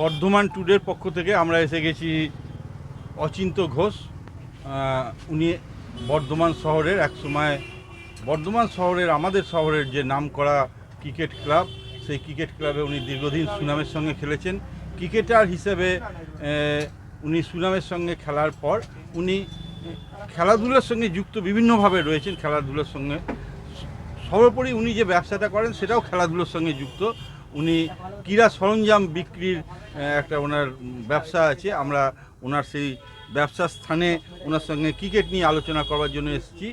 বর্ধমান ট্যুরের পক্ষ থেকে আমরা এসে গেছি অচিন্ত ঘোষ। উনি বর্ধমান শহরের এক সময়, বর্ধমান শহরের আমাদের শহরের যে নামকরা ক্রিকেট ক্লাব, সেই ক্রিকেট ক্লাবে উনি দীর্ঘদিন সুনামের সঙ্গে খেলেছেন। ক্রিকেটার হিসেবে উনি সুনামের সঙ্গে খেলার পর উনি খেলাধুলার সঙ্গে যুক্ত বিভিন্নভাবে রয়েছেন খেলাধুলার সঙ্গে। সর্বোপরি উনি যে ব্যবসাটা করেন সেটাও খেলাধুলোর সঙ্গে যুক্ত। উনি ক্রীড়া সরঞ্জাম বিক্রির একটা ওনার ব্যবসা আছে। আমরা ওনার সেই ব্যবসার স্থানে ওনার সঙ্গে ক্রিকেট নিয়ে আলোচনা করার জন্য এসেছি।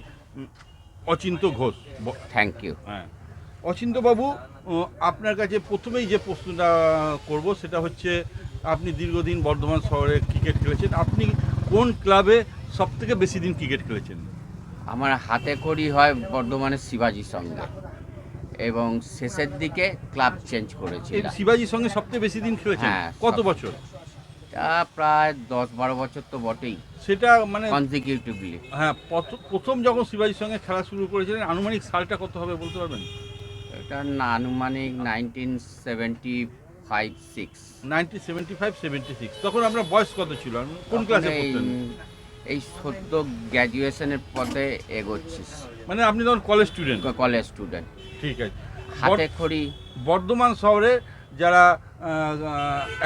অচিন্ত ঘোষ। থ্যাংক ইউ হ্যাঁ। অচিন্তবাবু আপনার কাছে প্রথমেই যে প্রশ্নটা করব সেটা হচ্ছে আপনি দীর্ঘদিন বর্ধমান শহরে ক্রিকেট খেলেছেন। আপনি কোন ক্লাবে সব থেকে বেশি দিন ক্রিকেট খেলেছেন? আমার হাতে করি হয় বর্ধমানের শিবাজির সঙ্গে। এবং শেষের দিকে ক্লাব চেঞ্জ করেছিলাম শিবাজির সঙ্গে সবচেয়ে বেশি দিন খেলেছেন? হ্যাঁ, কত বছর? তা প্রায় দশ বারো বছর তো বটেই। সেটা মানে কনজিকিউটিভলি হ্যাঁ প্রথ- প্রথম যখন শিবাজির সঙ্গে খেলা শুরু করেছিলেন আনুমানিক সালটা কত হবে বলতে পারবেন? এটা না আনুমানিক nineteen seventy five six nineteen seventy five seventy six তখন আপনার বয়স কত ছিল? কোন ক্লাসে পড়তেন? এই সদ্য গ্র্যাজুয়েশনের পথে এগোচ্ছিস। মানে আপনি তখন কলেজ স্টুডেন্ট কলেজ স্টুডেন্ট ঠিক আছে। হাতে খড়ি। বর্ধমান শহরে যারা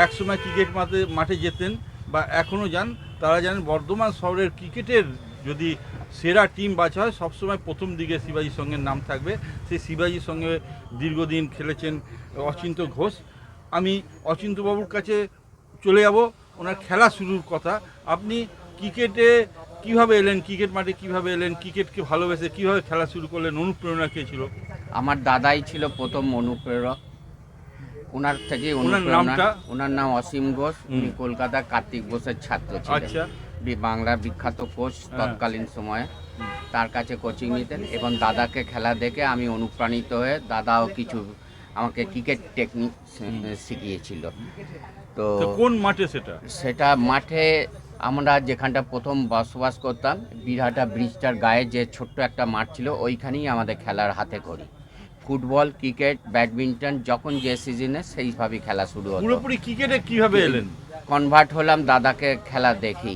এক সময় ক্রিকেট মাঠে মাঠে যেতেন বা এখনও যান তারা জানেন বর্ধমান শহরের ক্রিকেটের যদি সেরা টিম বাছা হয় সবসময় প্রথম দিকে শিবাজির সঙ্গে নাম থাকবে। সেই শিবাজির সঙ্গে দীর্ঘদিন খেলেছেন অচিন্ত ঘোষ। আমি অচিন্তবাবুর কাছে চলে যাব ওনার খেলা শুরুর কথা। আপনি ক্রিকেটে কীভাবে এলেন ক্রিকেট মাঠে কীভাবে এলেন ক্রিকেটকে ভালোবেসে কীভাবে খেলা শুরু করলেন অনুপ্রেরণা কে ছিল? আমার দাদাই ছিল প্রথম অনুপ্রেরক। ওনার থেকে ওনার অনুপ্রেরণা ওনার নাম অসীম ঘোষ। উনি কলকাতা কার্তিক ঘোষের ছাত্র ছিলেন। আচ্ছা। বি- বাংলার বিখ্যাত কোচ হ্যাঁ। তৎকালীন সময়ে। তার কাছে কোচিং নিতেন এবং দাদাকে খেলা দেখে আমি অনুপ্রাণিত হয়ে দাদাও কিছু আমাকে ক্রিকেট টেকনিক শিখিয়েছিল। তো তো কোন মাঠে সেটা? সেটা মাঠে আমরা যেখানটা প্রথম বসবাস করতাম বিরাটা ব্রিজটার গায়ে যে ছোট্ট একটা মাঠ ছিল ওইখানেই আমাদের খেলার হাতে করি ফুটবল ক্রিকেট ব্যাডমিন্টন যখন যে সিজনে সেইভাবেই খেলা শুরু হতো পুরোপুরি ক্রিকেটে কীভাবে এলেন? কনভার্ট হলাম দাদাকে খেলা দেখি।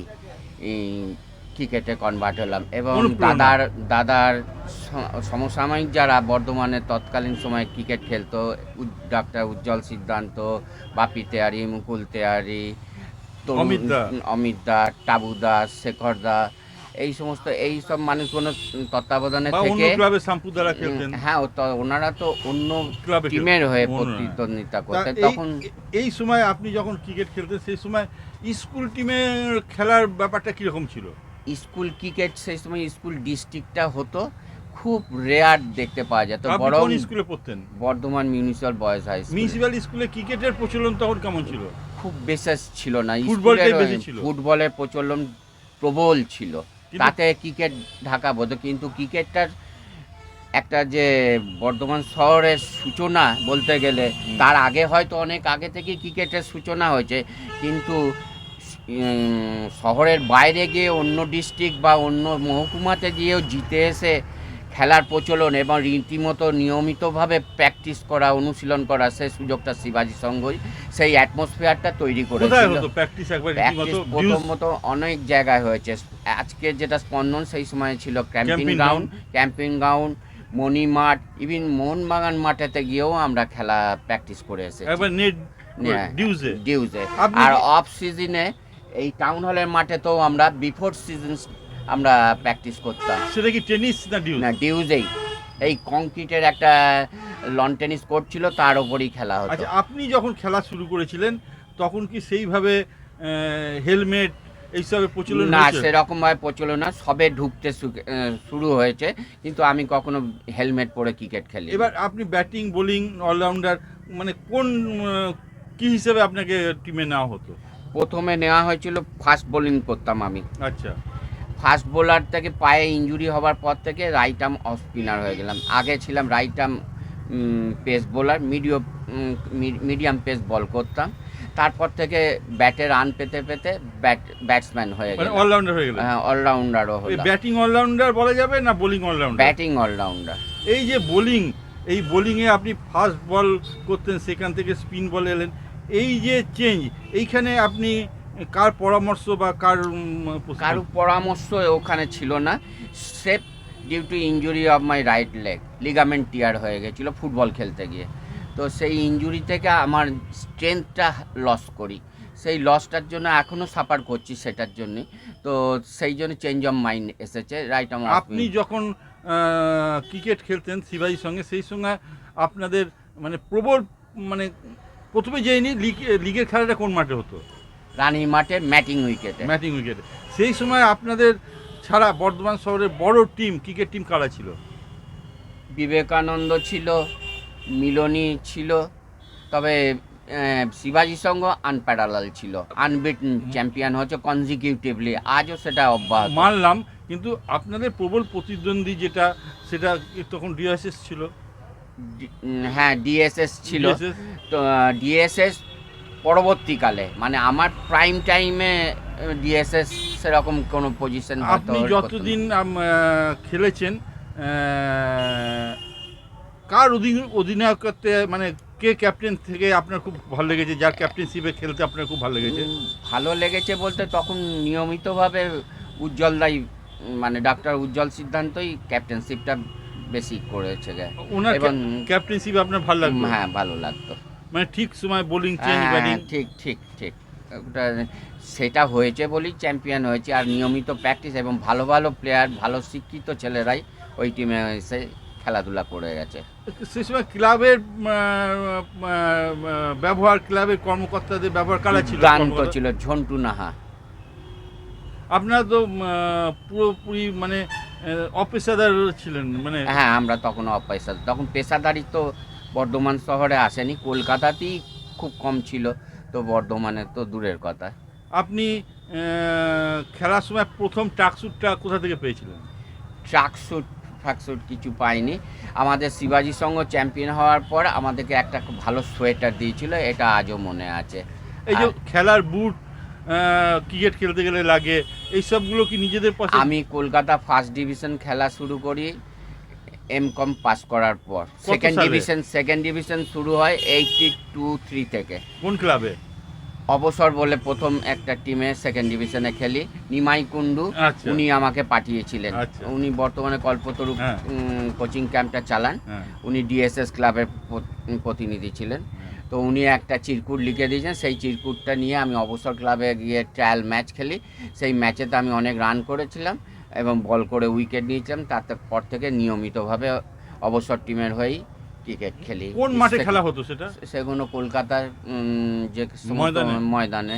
ক্রিকেটে কনভার্ট হলাম এবং দাদার দাদার সমসাময়িক যারা বর্ধমানে তৎকালীন সময়ে ক্রিকেট খেলতো ডাক্তার উজ্জ্বল সিদ্ধান্ত বাপি তেয়ারি মুকুল তেয়ারি অমিত দা। টাবু দাস শেখর দা এই সমস্ত এই সব মানুষগুলো তত্ত্বাবধানে থেকে ক্লাবে শাম্পু দ্বারা খেলতেন। হ্যাঁ ও তো- ওনারা তো অন্য ক্লাবে টিমের হয়ে প্রতিদ্বন্দ্বিতা করতেন তখন এই সময় আপনি যখন ক্রিকেট খেলতেন সেই সময় স্কুল টিমের খেলার ব্যাপারটা কীরকম ছিল? স্কুল ক্রিকেট সেই সময় স্কুল ডিস্ট্রিক্টটা হতো খুব রেয়ার দেখতে পাওয়া যেত। বড় স্কুলে পড়তেন? Bardhaman municipal boys high school municipal স্কুলে ক্রিকেটের প্রচলন তখন কেমন ছিল? খুব বিশেষ ছিল না ফুটবলটাই বেশি ছিল। ফুটবলের প্রচলন প্রবল ছিল। তাতে ক্রিকেট ঢাকা বোধ কিন্তু ক্রিকেটটার একটা যে বর্ধমান শহরের সূচনা বলতে গেলে তার আগে হয়তো অনেক আগে থেকেই ক্রিকেটের সূচনা হয়েছে কিন্তু শহরের বাইরে গিয়ে অন্য ডিস্ট্রিক্ট বা অন্য মহকুমাতে গিয়েও জিতে এসে খেলার প্রচলন এবং রীতিমতো নিয়মিতভাবে প্র্যাকটিস করা অনুশীলন করা সেই সুযোগটা শিবাজি সঙ্গই সেই অ্যাটমসফিয়ারটা তৈরি করেছিল। প্র্যাকটিস প্রথমত অনেক জায়গায় হয়েছে। আজকে যেটা স্পন্দন সেই সময় ছিল ক্যাম্পিং গ্রাউন্ড ক্যাম্পিং গ্রাউন্ড মণি মাঠ ইভিন মোহনবাগান মাঠেতে গিয়েও আমরা খেলা প্র্যাকটিস করে এসেছি। হ্যাঁ। ডিউজে আর অফ সিজনে এই টাউন হলের মাঠে তো আমরা বিফোর সিজন আমরা প্র্যাকটিস করতাম। সেটা কি টেনিস না ডিউজ না ডিউজেই এই কংক্রিটের একটা লন টেনিস কোর্ট ছিল তার ওপরই খেলা হতো। আচ্ছা আপনি যখন খেলা শুরু করেছিলেন তখন কি সেইভাবে হেলমেট এইসবের প্রচলন না হয়েছে? সেরকম ভাবে প্রচলন না সবে ঢুকতে শুরু হয়েছে কিন্তু আমি কখনো হেলমেট পরে ক্রিকেট খেলি এবার আপনি ব্যাটিং বোলিং অলরাউন্ডার মানে কোন কি হিসেবে আপনাকে টিমে নেওয়া হতো? প্রথমে নেওয়া হয়েছিল ফাস্ট বোলিং করতাম আমি। আচ্ছা। ফাস্ট বোলার থেকে পায়ে ইনজুরি হওয়ার পর থেকে রাইট আর্ম অফ স্পিনার হয়ে গেলাম। আগে ছিলাম right arm pace bowler medium medium pace ball করতাম। তারপর থেকে ব্যাটে রান পেতে পেতে ব্যাট ব্যাটসম্যান হয়ে মানে গেলাম। অলরাউন্ডার হয়ে গেলেন? হ্যাঁ অলরাউন্ডারও এই ব্যাটিং অলরাউন্ডার বলা যাবে না বোলিং অলরাউন্ডার ব্যাটিং অলরাউন্ডার এই যে বোলিং এই বোলিংয়ে আপনি ফাস্ট বল করতেন সেখান থেকে স্পিন বল এলেন এই যে চেঞ্জ এইখানে আপনি কার পরামর্শ বা কার কারও পরামর্শ ওখানে ছিল না। Safe due to injury of my right leg ligament tear হয়ে গেছিল ফুটবল খেলতে গিয়ে। তো সেই ইঞ্জুরি থেকে আমার স্ট্রেংথটা লস করি। সেই লসটার জন্য এখনও সাফার করছি সেটার জন্যে। তো সেই জন্য চেঞ্জ অফ মাইন্ড এসেছে। রাইট আমার আপনি যখন ক্রিকেট খেলতেন শিবাজির সঙ্গে সেই সঙ্গে আপনাদের মানে প্রবল মানে প্রথমে যেইনি লিগ লিগের খেলাটা কোন মাঠে হতো? রানী মাঠে ম্যাটিং উইকেটে। ম্যাটিং উইকেটে। সেই সময় আপনাদের ছাড়া বর্ধমান শহরের বড় টিম ক্রিকেট টিম কারা ছিল? বিবেকানন্দ ছিল মিলনী ছিল তবে শিবাজি সঙ্গ আনপ্যারালাল ছিল। আনবিট চ্যাম্পিয়ন হচ্ছে কনজিকিউটিভলি আজও সেটা অব্যাহত। মানলাম কিন্তু আপনাদের প্রবল প্রতিদ্বন্দ্বী যেটা সেটা তখন ডিএসএস ছিল? হ্যাঁ ডিএসএস ছিল। তো ডিএসএস পরবর্তীকালে মানে আমার প্রাইম টাইমে ডিএসএস সেরকম কোনো পজিশন আপনি যতদিন খেলেছেন কার অধীন অধিনায়কত্বে মানে কে ক্যাপ্টেন থেকে আপনার খুব ভালো লেগেছে? যার ক্যাপ্টেনশিপে খেলতে আপনার খুব ভালো লেগেছে? ভালো লেগেছে বলতে তখন নিয়মিতভাবে উজ্জ্বলদাই উম, মানে ডাক্তার উজ্জ্বল সিদ্ধান্তই ক্যাপ্টেনশিপটা বেশি করেছে। এবং ক্যাপ্টেনশিপ আপনার ভালো লাগতো হ্যাঁ ভালো লাগতো। মানে ঠিক সময় বোলিং চেঞ্জ হ্যাঁ, ব্যাটিং ঠিক ঠিক ঠিক। ওটা সেটা হয়েছে বলেই চ্যাম্পিয়ন হয়েছে। আর নিয়মিত প্র্যাকটিস এবং ভালো ভালো প্লেয়ার ভালো শিক্ষিত ছেলেরাই ওই টিমে এসে খেলাধুলা করে গেছে। সেই সময় ক্লাবের ব্যবহার ক্লাবের কর্মকর্তাদের ব্যবহার কারা ছিল? গান তো ছিল ঝন্টু নাহা। আপনারা তো পুরোপুরি মানে অপেশাদার ছিলেন মানে হ্যাঁ আমরা তখন অপেশা তখন পেশাদারি তো বর্ধমান শহরে আসেনি কলকাতাতেই খুব কম ছিল তো বর্ধমানে তো দূরের কথা। আপনি খেলার সময় প্রথম ট্রাকস্যুটটা কোথা থেকে পেয়েছিলেন? ট্রাকস্যুট ফ্রাকস্যুট কিছু পাইনি। আমাদের শিবাজি সঙ্গ চ্যাম্পিয়ন হওয়ার পর আমাদেরকে একটা খুব ভালো সোয়েটার দিয়েছিল এটা আজও মনে আছে। এই যে খেলার বুট ক্রিকেট খেলতে গেলে লাগে এইসবগুলো কি নিজেদের আমি কলকাতা ফার্স্ট ডিভিশন খেলা শুরু করি এম কম পাস করার পর। সেকেন্ড ডিভিশন সেকেন্ড ডিভিশন শুরু হয় এইটটি টু থ্রি থেকে। কোন ক্লাবে অবসর বলে প্রথম একটা টিমে সেকেন্ড ডিভিশনে খেলি। নিমাই কুন্ডু আচ্ছা। উনি আমাকে পাঠিয়েছিলেন। আচ্ছা। উনি বর্তমানে কল্পতরু হ্যাঁ। কোচিং ক্যাম্পটা চালান। হ্যাঁ। উনি ডিএসএস ক্লাবের প্রতিনিধি ছিলেন। তো উনি একটা চিরকুট লিখে দিয়েছেন। সেই চিরকুটটা নিয়ে আমি অবসর ক্লাবে গিয়ে ট্রায়াল ম্যাচ খেলি। সেই ম্যাচেতে আমি অনেক রান করেছিলাম। এবং বল করে উইকেট নিয়েছিলাম তারপর থেকে নিয়মিতভাবে অবসর টিমের হয়েই ক্রিকেট খেলি। কোন মাঠে খেলা হতো সেটা? সেগুলো কলকাতার যে ময়দানে? ময়দানে।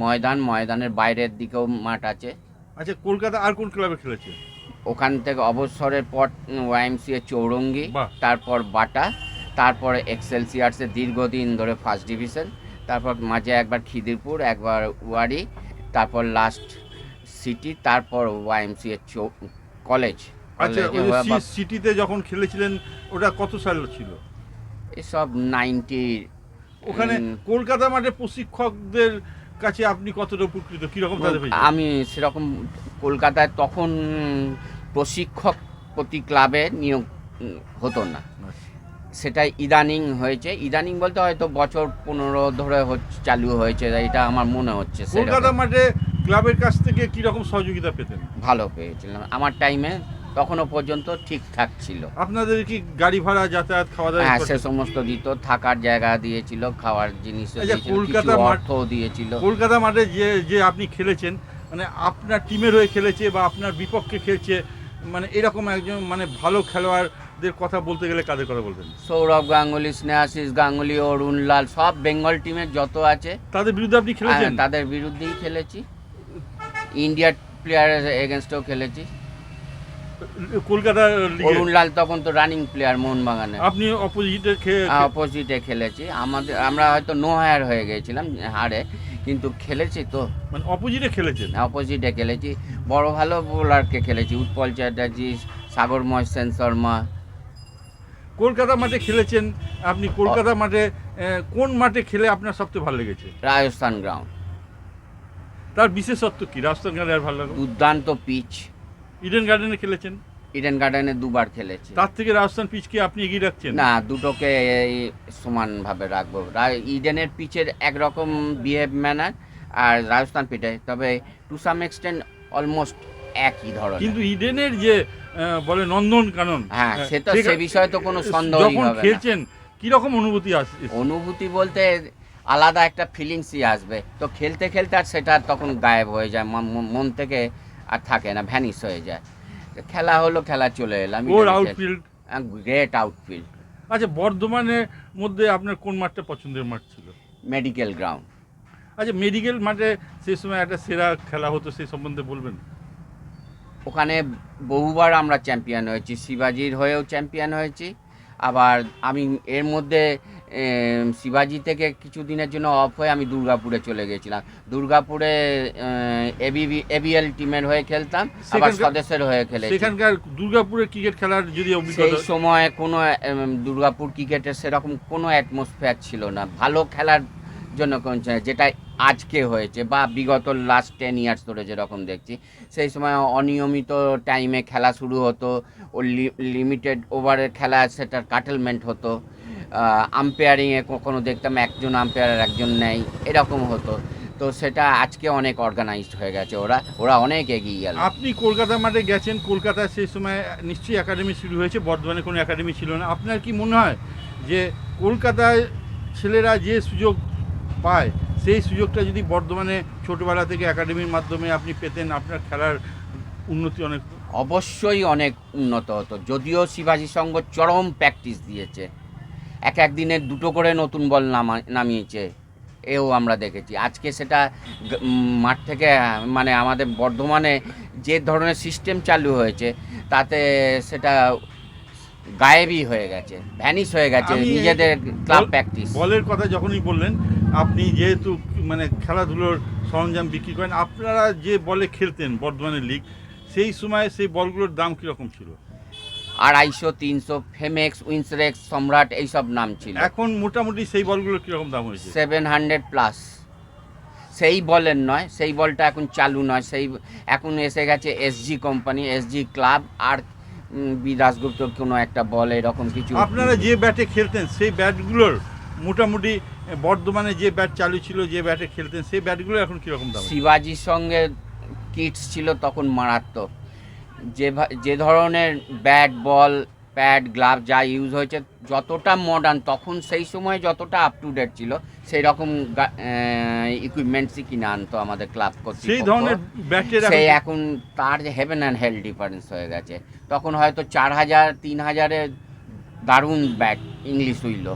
ময়দান ময়দানের বাইরের দিকেও মাঠ আছে। আচ্ছা কলকাতা আর কোন ক্লাবে খেলেছে? ওখান থেকে অবসরের পর ওয়াইএমসিএ চৌরঙ্গি তারপর বাটা তারপর এক্সেলসিয়ার্সে দীর্ঘদিন ধরে ফার্স্ট ডিভিশন তারপর মাঝে একবার খিদিরপুর একবার ওয়ারি তারপর লাস্ট সিটি তারপর ওয়াইএমসিএ কলেজ আচ্ছা কলেজে হয়ে সিটিতে যখন খেলেছিলেন ওটা কত সাল ছিল? এসব নাইনটি ওখানে কলকাতা মাঠে প্রশিক্ষকদের কাছে আপনি কতটা উপকৃত? কীরকম? আমি সেরকম কলকাতায় তখন প্রশিক্ষক প্রতি ক্লাবে নিয়োগ হতো না। সেটা ইদানিং হয়েছে। ইদানিং বলতে হয়তো বছর পনেরো ধরে চালু হয়েছে এটা আমার মনে হচ্ছে কলকাতা মাঠে ক্লাবের কাছ থেকে কি রকম সহযোগিতা পেতেন? ভালো পেয়েছিলাম। আমার টাইমে তখনও পর্যন্ত ঠিকঠাক ছিল। আপনাদের কি গাড়ি ভাড়া যাতায়াত খাওয়া দাওয়া হ্যাঁ সে সমস্ত দিত। থাকার জায়গা দিয়েছিল খাওয়ার জিনিস দিয়েছিল কলকাতা মাঠ- দিয়েছিল। কলকাতা মাঠে যে যে আপনি খেলেছেন মানে আপনার টিমের হয়ে খেলেছে বা আপনার বিপক্ষে খেলছে মানে এরকম একজন মানে ভালো খেলোয়াড়দের কথা বলতে গেলে কাদের কথা বলবেন? সৌরভ গাঙ্গুলি স্নেহাশিস গাঙ্গুলি অরুণলাল সব বেঙ্গল টিমের যত আছে। তাদের বিরুদ্ধে আপনি খেলেছেন? হ্যাঁ, তাদের বিরুদ্ধেই খেলেছি। ইন্ডিয়ার প্লেয়ারের এগেনস্টেও খেলেছি। কলকাতা অরুণলাল তখন তো রানিং প্লেয়ার মোহনবাগানে। আপনি অপোজিটে অপোজিটে খেলেছি। আমাদের আমরা হয়তো নো হায়ার হয়ে গেছিলাম হারে কিন্তু খেলেছি তো। মানে অপোজিটে খেলেছেন? অপোজিটে খেলেছি। বড় ভালো বোলারকে খেলেছি উৎপল চ্যাটার্জি সাগরময় সেন শর্মা। কলকাতা মাঠে খেলেছেন আপনি? কলকাতা মাঠে কোন মাঠে খেলে আপনার সবচেয়ে ভালো লেগেছে? রাজস্থান গ্রাউন্ড। তার বিশেষত্ব কি? রাজস্থান গার্ডেন আর ভালো লাগে দুর্দান্ত পিচ। ইডেন গার্ডেনে খেলেছেন? ইডেন গার্ডেনে দুবার খেলেছি। তার থেকে রাজস্থান পিচকে আপনি এগিয়ে রাখছেন? না দুটোকে সমানভাবে রাখব। ইডেনের পিচের একরকম বিহেভ ম্যানার আর রাজস্থান পিঠে। তবে টু সাম এক্সটেন্ট অলমোস্ট একই ধরনের। কিন্তু ইডেনের যে বলে নন্দন কানন হ্যাঁ সেটা সে বিষয়ে তো কোনো সন্দেহই যখন খেলছেন কি রকম অনুভূতি আসে অনুভূতি বলতে আলাদা একটা ফিলিংসই আসবে। তো খেলতে খেলতে আর সেটা তখন গায়েব হয়ে যায় মন- থেকে আর থাকে না ভ্যানিশ হয়ে যায়। খেলা হলো খেলা চলে এলাম আউটফিল্ড গ্রেট আউটফিল্ড আচ্ছা বর্ধমানের মধ্যে আপনার কোন মাঠটা পছন্দের মাঠ ছিল? মেডিকেল গ্রাউন্ড আচ্ছা মেডিকেল মাঠে সেই সময় একটা সেরা খেলা হতো সেই সম্বন্ধে বলবেন? ওখানে বহুবার আমরা চ্যাম্পিয়ন হয়েছি শিবাজির হয়েও চ্যাম্পিয়ন হয়েছি। আবার আমি এর মধ্যে শিবাজি থেকে কিছুদিনের জন্য অফ হয়ে আমি দুর্গাপুরে চলে গেছিলাম। দুর্গাপুরে এবিবি এবিএল টিমের হয়ে খেলতাম আবার স্বদেশের হয়ে খেলে সেখানকার দুর্গাপুরের ক্রিকেট খেলার যদি সেই সময় কোনো দুর্গাপুর ক্রিকেটের সেরকম কোনো অ্যাটমসফিয়ার ছিল না। ভালো খেলার জন্য কোন যেটা আজকে হয়েছে বা বিগত লাস্ট টেন ইয়ার্স ধরে যেরকম দেখছি। সেই সময় অনিয়মিত টাইমে খেলা শুরু হতো ও লিমিটেড ওভারের খেলা সেটার কাটেলমেন্ট হতো। আম্পায়ারিংয়ে কখনো দেখতাম একজন আম্পায়ার একজন নেই এরকম হতো। তো সেটা আজকে অনেক অর্গানাইজড হয়ে গেছে ওরা ওরা অনেক এগিয়ে গেল। আপনি কলকাতা মাঠে গেছেন কলকাতায় সেই সময় নিশ্চয়ই একাডেমি শুরু হয়েছে বর্ধমানে কোনো একাডেমি ছিল না। আপনার কি মনে হয় যে কলকাতায় ছেলেরা যে সুযোগ পায় সেই সুযোগটা যদি বর্ধমানে ছোটোবেলা থেকে একাডেমির মাধ্যমে আপনি পেতেন আপনার খেলার উন্নতি অনেক অবশ্যই অনেক উন্নত হতো। যদিও শিবাজি সংঘ চরম প্র্যাকটিস দিয়েছে। এক এক দিনে দুটো করে নতুন বল নামা নামিয়েছে। এও আমরা দেখেছি। আজকে সেটা মাঠ থেকে মানে আমাদের বর্ধমানে যে ধরনের সিস্টেম চালু হয়েছে তাতে সেটা গায়েবই হয়ে গেছে ভ্যানিশ হয়ে গেছে নিজেদের ক্লাব প্র্যাকটিস বলের কথা যখনই বললেন আপনি যেহেতু মানে খেলাধুলোর সরঞ্জাম বিক্রি করেন আপনারা যে বলে খেলতেন বর্ধমানের লিগ সেই সময় সেই বলগুলোর দাম কীরকম ছিল? আড়াইশো তিনশো ফেমেক্স উইন্সরেক্স সম্রাট এইসব নাম ছিল। এখন মোটামুটি সেই বলগুলোর কীরকম দাম হয়েছে? Seven hundred plus. সেই বলের নয় সেই বলটা এখন চালু নয় সেই এখন এসে গেছে এসজি কোম্পানি এসজি ক্লাব আর বিদাসগুপ্ত কোনো একটা বল এরকম কিছু। আপনারা যে ব্যাটে খেলতেন সেই ব্যাটগুলোর মোটামুটি বর্ধমানে যে ব্যাট চালু ছিল যে ব্যাটে খেলতেন সেই ব্যাটগুলো এখন কীরকম দাম? শিবাজির সঙ্গে কিটস ছিল তখন মারাত্মক। যে যে ধরনের ব্যাট বল প্যাড গ্লাভ যা ইউজ হয়েছে যতটা মডার্ন তখন সেই সময় যতটা আপ টু ডেট ছিল সেই রকম ইকুইপমেন্টসই কিনে আনতো আমাদের ক্লাব সেই ধরনের ব্যাটের সেই এখন- এখন তার যে হেভেন অ্যান্ড হেল ডিফারেন্স হয়ে গেছে। তখন হয়তো চার হাজার তিন হাজারে দারুণ ব্যাট ইংলিশ উইল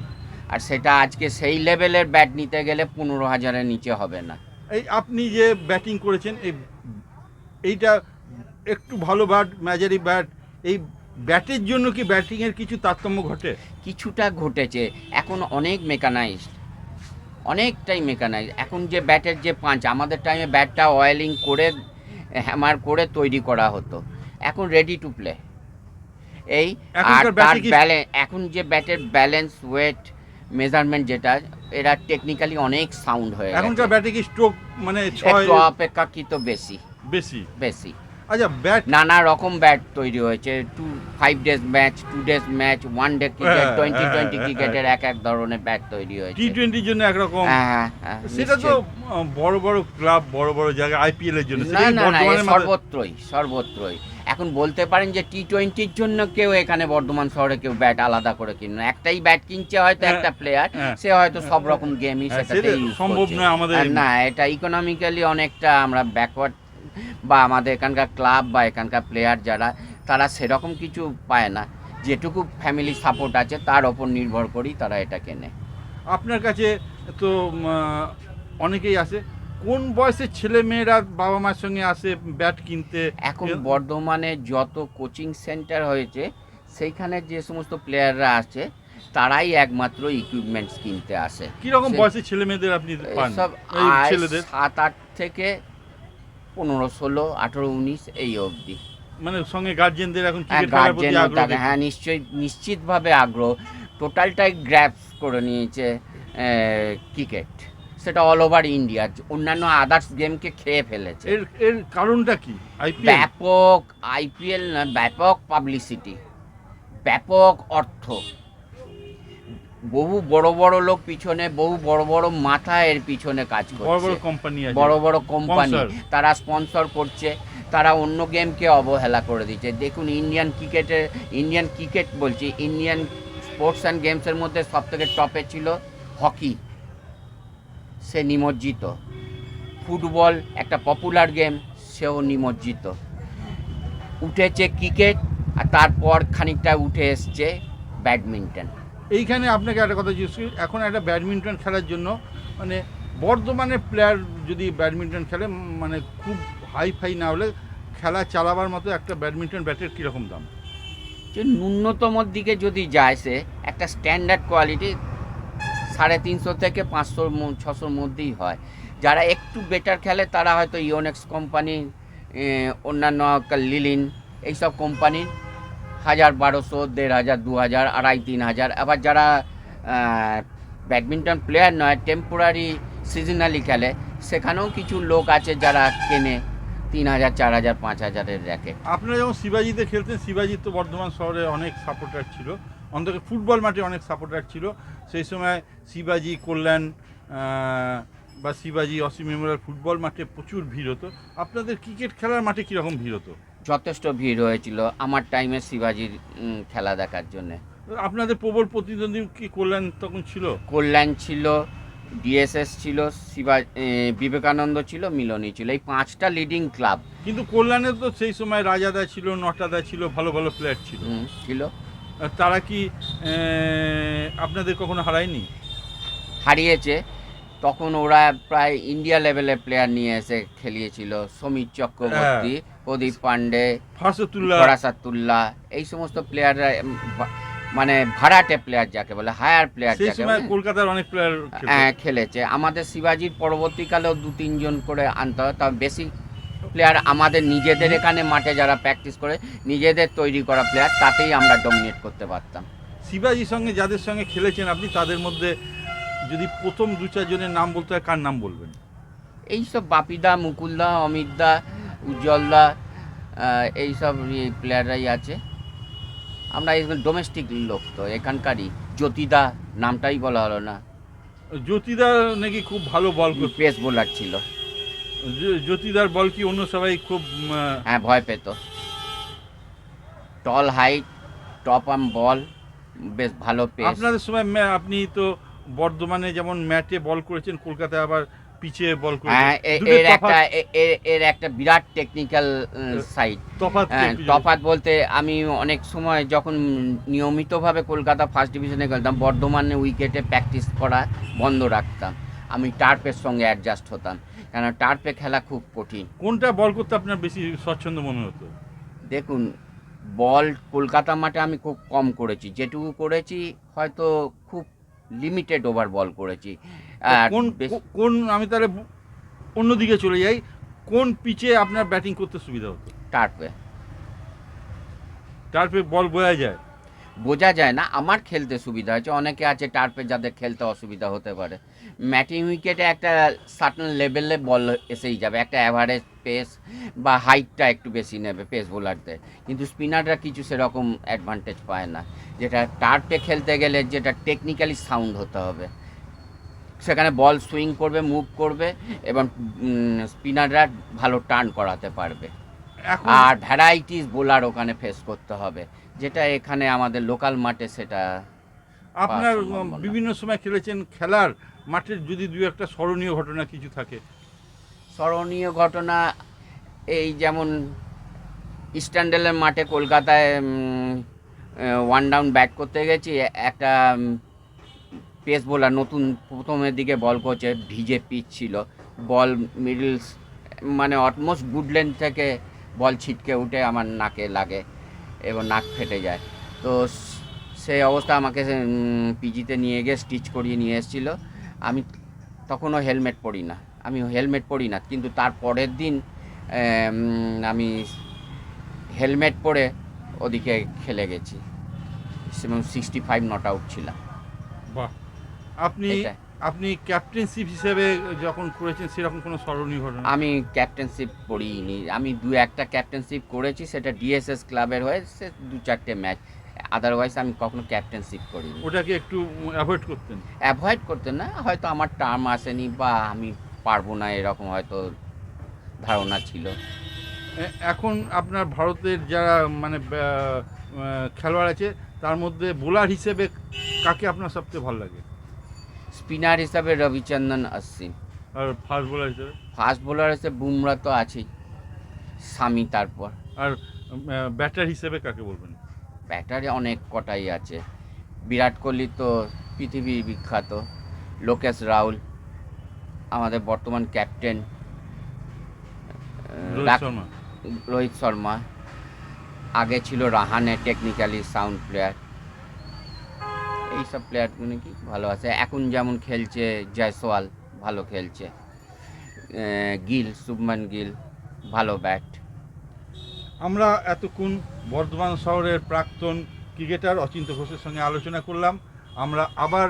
আর সেটা আজকে সেই লেভেলের ব্যাট নিতে গেলে পনেরো হাজারের নিচে হবে না। এই আপনি যে ব্যাটিং করেছেন এই এইটা একটু ভালো ব্যাট ম্যাজারি ব্যাট এই ব্যাটের জন্য কি ব্যাটিংয়ের কিছু তারতম্য ঘটে? কিছুটা ঘটেছে। এখন অনেক মেকানাইজড অনেকটাই মেকানাইজ এখন যে ব্যাটের যে পাঁচ আমাদের টাইমে ব্যাটটা অয়েলিং করে হ্যামার করে তৈরি করা হতো। এখন রেডি টু প্লে এই আর তার ব্যালেন্স এখন যে ব্যাটের ব্যালেন্স ওয়েট মেজারমেন্ট যেটা এরা টেকনিক্যালি অনেক সাউন্ড হয়ে এখনকার ব্যাটে কি স্ট্রোক মানে ছয় একটু অপেক্ষাকৃত বেশি। বেশি। বেশি। আচ্ছা ব্যাট নানা রকম ব্যাট তৈরি হয়েছে। Two five days match two days match one day cricket twenty twenty ক্রিকেটের এক এক ধরনের ব্যাট তৈরি হয়েছে। টি টোয়েন্টির জন্য একরকম। হ্যাঁ, হ্যাঁ, হ্যাঁ, সেটা তো বড় বড় ক্লাব বড় বড় জায়গায় আইপিএল এর জন্য। না না না সর্বত্রই সর্বত্রই। এখন বলতে পারেন যে টি টোয়েন্টির জন্য কেউ এখানে বর্ধমান শহরে কেউ ব্যাট আলাদা করে কিনবে না। একটাই ব্যাট কিনছে হয়তো হ্যাঁ, একটা প্লেয়ার। সে হয়তো সব রকম গেমই সেটাতে সম্ভব। নয় আমাদের না এটা ইকোনমিক্যালি অনেকটা আমরা ব্যাকওয়ার্ড বা আমাদের এখানকার ক্লাব বা এখানকার প্লেয়ার যারা তারা সেরকম কিছু পায় না। যেটুকু ফ্যামিলি সাপোর্ট আছে তার ওপর নির্ভর করেই তারা এটা কেনে। আপনার কাছে তো অনেকেই আসে কোন বয়সের ছেলে মেয়েরা বাবা মার সঙ্গে আসে ব্যাট কিনতে? এখন বর্ধমানে যত কোচিং সেন্টার হয়েছে সেইখানে যে সমস্ত প্লেয়াররা আছে তারাই একমাত্র ইকুইপমেন্টস কিনতে আসে। কীরকম বয়সের ছেলে মেয়েদের আপনি সব ছেলেদের? সাত আট থেকে পনেরো ষোলো আঠেরো উনিশ এই অবধি। মানে সঙ্গে গার্জেনদের এখন হ্যাঁ গার্জেনও থাকে হ্যাঁ নিশ্চয়ই নিশ্চিতভাবে আগ্রহ। টোটালটাই গ্র্যাপস করে নিয়েছে ক্রিকেট সেটা অল ওভার ইন্ডিয়া অন্যান্য আদার্স গেমকে খেয়ে ফেলেছে। এর এর কারণটা কি? ব্যাপক আইপিএল না ব্যাপক পাবলিসিটি ব্যাপক অর্থ। বহু বড় বড় লোক পিছনে বহু বড় বড় মাথা এর পিছনে কাজ করছে বড় বড় কোম্পানি আছে। বড় বড় কোম্পানি তারা স্পন্সর করছে। তারা অন্য গেমকে অবহেলা করে দিচ্ছে। দেখুন ইন্ডিয়ান ক্রিকেটে ইন্ডিয়ান ক্রিকেট বলছি ইন্ডিয়ান স্পোর্টস অ্যান্ড গেমসের মধ্যে সব থেকে টপে ছিল হকি সে নিমজ্জিত। ফুটবল একটা পপুলার গেম সেও নিমজ্জিত। উঠেছে ক্রিকেট আর তারপর খানিকটা উঠে এসছে ব্যাডমিন্টন এইখানে আপনাকে একটা কথা জিজ্ঞেস করি, এখন একটা ব্যাডমিন্টন খেলার জন্য মানে বর্ধমানের প্লেয়ার যদি ব্যাডমিন্টন খেলে মানে খুব হাই ফাই না হলে খেলা চালাবার মতো একটা ব্যাডমিন্টন ব্যাটের কীরকম দাম? যে ন্যূনতম দিকে যদি যায় সে, একটা স্ট্যান্ডার্ড কোয়ালিটি সাড়ে তিনশো থেকে পাঁচশোর ছশোর মধ্যেই হয়। যারা একটু বেটার খেলে, তারা হয়তো ইওনেক্স কোম্পানি অন্যান্য লিলিন এইসব কোম্পানির হাজার বারোশো, দেড় হাজার, দু হাজার, আড়াই, তিন হাজার। আবার যারা ব্যাডমিন্টন প্লেয়ার নয় টেম্পোরারি সিজনালি খেলে, সেখানেও কিছু লোক আছে যারা কেনে তিন হাজার, চার হাজার, পাঁচ হাজারের র্যাকেট আপনারা যেমন শিবাজিতে খেলতেন শিবাজির তো বর্ধমান শহরে অনেক সাপোর্টার ছিল। অন্তত ফুটবল মাঠে অনেক সাপোর্টার ছিল। সেই সময় শিবাজি, কল্যাণ বা শিবাজি, অসীম মেমোরিয়াল ফুটবল মাঠে প্রচুর ভিড় হতো। আপনাদের ক্রিকেট খেলার মাঠে কীরকম ভিড় হতো? যথেষ্ট ভিড় হয়েছিল আমার টাইমে শিবাজির খেলা দেখার জন্যে। আপনাদের প্রবল প্রতিদ্বন্দ্বী কি কল্যাণ তখন ছিল? কল্যাণ ছিল ডিএসএস ছিল শিবা বিবেকানন্দ ছিল মিলনী ছিল। এই পাঁচটা লিডিং ক্লাব কিন্তু কল্যাণে তো সেই সময় রাজাদা ছিল নটাদা ছিল ভালো ভালো প্লেয়ার ছিল। ছিল। তারা কি আপনাদের কখনো হারায়নি? হারিয়েছে। তখন ওরা প্রায় ইন্ডিয়া লেভেলের প্লেয়ার নিয়ে এসে খেলিয়েছিল সমীর চক্রবর্তী। প্রদীপ পান্ডে ফারসতুল্লাহ। ফরাসাতুল্লাহ এই সমস্ত প্লেয়াররা মানে ভাড়াটে প্লেয়ার যাকে বলে হায়ার প্লেয়ার যাকে কলকাতার অনেক প্লেয়ার হ্যাঁ, খেলেছে। আমাদের শিবাজির পরবর্তীকালেও দু তিনজন করে আনতে হয় তবে বেশি প্লেয়ার আমাদের নিজেদের এখানে মাঠে যারা প্র্যাকটিস করে নিজেদের তৈরি করা প্লেয়ার তাতেই আমরা ডমিনেট করতে পারতাম। শিবাজির সঙ্গে যাদের সঙ্গে খেলেছেন আপনি তাদের মধ্যে যদি প্রথম দু চারজনের নাম বলতে হয় কার নাম বলবেন? এইসব বাপিদা মুকুলদা অমিতদা উজ্জ্বলদা এইসব প্লেয়াররাই আছে। আমরা ডোমেস্টিক লোক তো এখানকারই। জ্যোতিদা নামটাই বলা হলো না। জ্যোতিদা নাকি খুব ভালো বল পেস বোলার ছিল। জ্যোতিদার বল কি অন্য সবাই খুব হ্যাঁ ভয় পেত। Tall height top arm ball বেশ ভালো পেস আপনাদের সময় ম্যা- আপনি তো বর্ধমানে যেমন ম্যাটে বল করেছেন কলকাতায় আবার পিচে বল হ্যাঁ এর একটা এর- একটা বিরাট টেকনিক্যাল সাইড একটু বলতে আমি অনেক সময় যখন নিয়মিতভাবে কলকাতা ফার্স্ট ডিভিশনে খেলতাম বর্ধমানে উইকেটে প্র্যাকটিস করা বন্ধ রাখতাম। আমি টার্পের সঙ্গে অ্যাডজাস্ট হতাম। কেন টার্পে খেলা খুব কঠিন। কোনটা বল করতে আপনার বেশি স্বচ্ছন্দ মনে হতো? দেখুন বল কলকাতা মাঠে আমি খুব কম করেছি। যেটুকু করেছি হয়তো খুব লিমিটেড ওভার বল করেছি। কোন কোন আমি তাহলে অন্যদিকে চলে যাই কোন পিচে আপনার ব্যাটিং করতে সুবিধা হতো? টার্পে টার্পে বল বোঝা যায়? বোঝা যায় না আমার খেলতে সুবিধা হয়েছে অনেকে আছে টার্পে যাদের খেলতে অসুবিধা হতে পারে। ম্যাটিং উইকেটে একটা সার্টন লেভেলে বল এসেই যাবে একটা অ্যাভারেজ পেস বা হাইটটা একটু বেশি নেবে পেস বোলারদের কিন্তু স্পিনাররা কিছু সেরকম অ্যাডভান্টেজ পায় না। যেটা টার্পে খেলতে গেলে যেটা টেকনিক্যালি সাউন্ড হতে হবে। সেখানে বল সুইং করবে মুভ করবে এবং স্পিনাররা ভালো টার্ন করাতে পারবে আর ভ্যারাইটিস বোলার ওখানে ফেস করতে হবে যেটা এখানে আমাদের লোকাল মাঠে সেটা আপনার। বিভিন্ন সময় খেলেছেন খেলার মাঠের যদি দু একটা স্মরণীয় ঘটনা কিছু থাকে স্মরণীয় ঘটনা এই যেমন ইস্টার্নডেলের মাঠে কলকাতায় ওয়ান ডাউন ব্যাট করতে গেছি একটা পেস বোলার, নতুন প্রথমের দিকে বল করছে, ভিজে পিচ ছিল। বল মিডলস মানে অলমোস্ট গুড লেন্থ থেকে বল ছিটকে উঠে আমার নাকে লাগে এবং নাক ফেটে যায়। তো সেই অবস্থা আমাকে পিজিতে নিয়ে গিয়ে স্টিচ করিয়ে নিয়ে এসেছিল। আমি তখনও হেলমেট পরি না। আমি হেলমেট পরি না, কিন্তু তার পরের দিন আমি হেলমেট পরে ওদিকে খেলে গেছি। এবং সিক্সটি ফাইভ নট আউট ছিলাম। বাহ। আপনি আপনি ক্যাপ্টেনশিপ হিসেবে যখন করেছেন সেরকম কোনো স্মরণীয় ঘটনা? আমি ক্যাপ্টেনশিপ করিনি আমি দু একটা ক্যাপ্টেনশিপ করেছি সেটা ডিএসএস ক্লাবের হয়ে সে দু চারটে ম্যাচ আদারওয়াইজ আমি কখনো ক্যাপ্টেনশিপ করিনি। ওটাকে একটু অ্যাভয়েড করতেন? অ্যাভয়েড করতেন না হয়তো আমার টার্ম আসেনি বা আমি পারব না এরকম হয়তো ধারণা ছিল। এখন আপনার ভারতের যারা মানে খেলোয়াড় আছে তার মধ্যে বোলার হিসেবে কাকে আপনার সবচেয়ে ভালো লাগে? স্পিনার হিসাবে রবিচন্দন অশ্বিন আর ফাস্ট বোলার হিসেবে? ফাস্ট বোলার হিসেবে বুমরা তো আছেই স্বামী তারপর। আর ব্যাটার হিসেবে কাকে বলবেন? ব্যাটারে অনেক কটাই আছে। বিরাট কোহলি তো পৃথিবী বিখ্যাত লোকেশ রাহুল আমাদের বর্তমান ক্যাপ্টেন রোহিত শর্মা। রোহিত শর্মা। আগে ছিল রাহানে টেকনিক্যালি সাউন্ড প্লেয়ার এইসব প্লেয়ারগুলো কি ভালো আছে? এখন যেমন খেলছে জয়সওয়াল ভালো খেলছে। গিল শুভমান গিল ভালো ব্যাট আমরা এতক্ষণ বর্ধমান শহরের প্রাক্তন ক্রিকেটার অচিন্ত ঘোষের সঙ্গে আলোচনা করলাম। আমরা আবার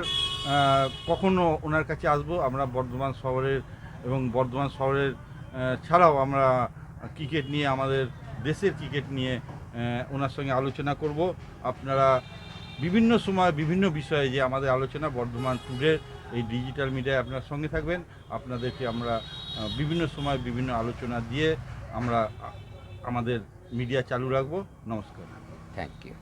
কখনো ওনার কাছে আসব। আমরা বর্ধমান শহরের এবং বর্ধমান শহরের ছাড়াও আমরা ক্রিকেট নিয়ে, আমাদের দেশের ক্রিকেট নিয়ে ওনার সঙ্গে আলোচনা করব। আপনারা বিভিন্ন সময় বিভিন্ন বিষয়ে যে আমাদের আলোচনা, বর্ধমান টুডের এই ডিজিটাল মিডিয়ায় আপনার সঙ্গে থাকবেন। আপনাদেরকে আমরা বিভিন্ন সময় বিভিন্ন আলোচনা দিয়ে আমরা আমাদের মিডিয়া চালু রাখব। নমস্কার। Thank you